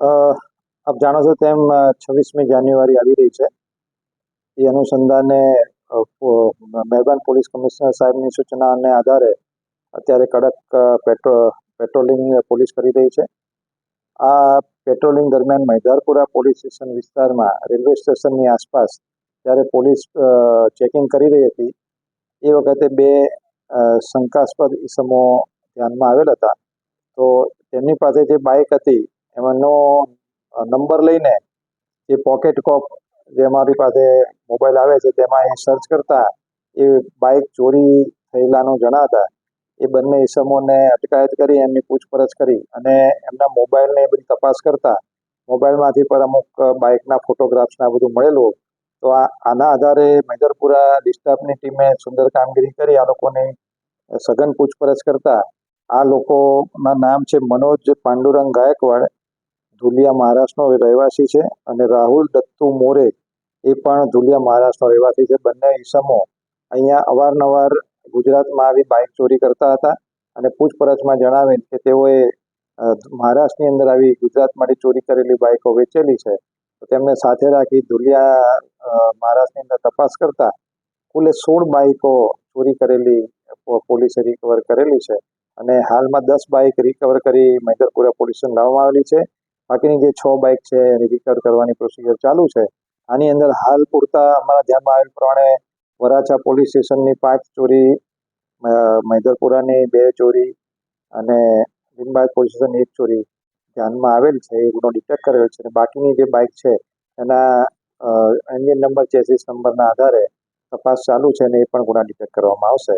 આપ જાણો છો તેમ છવ્વીસમી જાન્યુઆરી આવી રહી છે. એ અનુસંધાને મહેરબાન પોલીસ કમિશનર સાહેબની સૂચનાને આધારે અત્યારે કડક પેટ્રો, પેટ્રોલિંગ પોલીસ કરી રહી છે. આ પેટ્રોલિંગ દરમિયાન મૈદારપુરા પોલીસ સ્ટેશન વિસ્તારમાં, રેલવે સ્ટેશનની આસપાસ જ્યારે પોલીસ ચેકિંગ કરી રહી હતી, એ વખતે બે શંકાસ્પદ ઈસમો ધ્યાનમાં આવેલ હતા. તો તેમની પાસે જે બાઇક હતી એમાંનો નંબર લઈને જે પોકેટ કોપ જે અમારી પાસે મોબાઈલ આવે છે, તેમાં એ સર્ચ કરતા એ બાઇક ચોરી થયેલાનું જણાતા, એ બંને ઇસમોને અટકાયત કરી, એમની પૂછપરછ કરી અને એમના મોબાઈલને એ બધી તપાસ કરતા મોબાઈલમાંથી પણ અમુક બાઇકના ફોટોગ્રાફ્સના બધું મળેલું. તો આ, આના આધારે મેજરપુરા ડિસ્ટાફની ટીમે સુંદર કામગીરી કરી, આ લોકોની સઘન પૂછપરછ કરતા. આ લોકોના નામ છે મનોજ પાંડુરંગ ગાયકવાડ. ધુલિયા મહારાષ્ટ્રનો રહેવાસી છે અને રાહુલ દત્તુ મોરે એ પણ ધુલિયા મહારાષ્ટ્રનો રહેવાસી છે. બંને ઈસમો અહીંયા અવારનવાર ગુજરાતમાં આવી બાઇક ચોરી કરતા હતા અને પૂછપરછમાં જણાવેલ કે તેઓએ મહારાષ્ટ્રની અંદર આવી ગુજરાતમાંથી ચોરી કરેલી બાઇકો વેચેલી છે. તો તેમને સાથે રાખી ધુલિયા મહારાષ્ટ્રની અંદર તપાસ કરતા કુલે સોળ બાઇકો ચોરી કરેલી પોલીસે રિકવર કરેલી છે. અને હાલમાં દસ બાઇક રિકવર કરી મૈદરપુરા પોલીસ સ્ટેશન લાવવામાં આવેલી છે. બાકીની જે છ બાઇક છે રિકવર કરવાની પ્રોસિજર ચાલુ છે. આની અંદર હાલ પૂરતા અમારા ધ્યાનમાં આવેલ પ્રમાણે વરાછા પોલીસ સ્ટેશનની પાંચ ચોરી મૈદરપુરાની બે ચોરી અને લીંબાયત પોલીસ સ્ટેશનની એક ચોરી ધ્યાનમાં આવેલ છે. એ ગુનો ડિટેક્ટ કરેલ છે અને બાકીની જે બાઇક છે એના એન્જિન નંબર ચેસીસ નંબરના આધારે તપાસ ચાલુ છે અને એ પણ ગુના ડિટેક્ટ કરવામાં આવશે.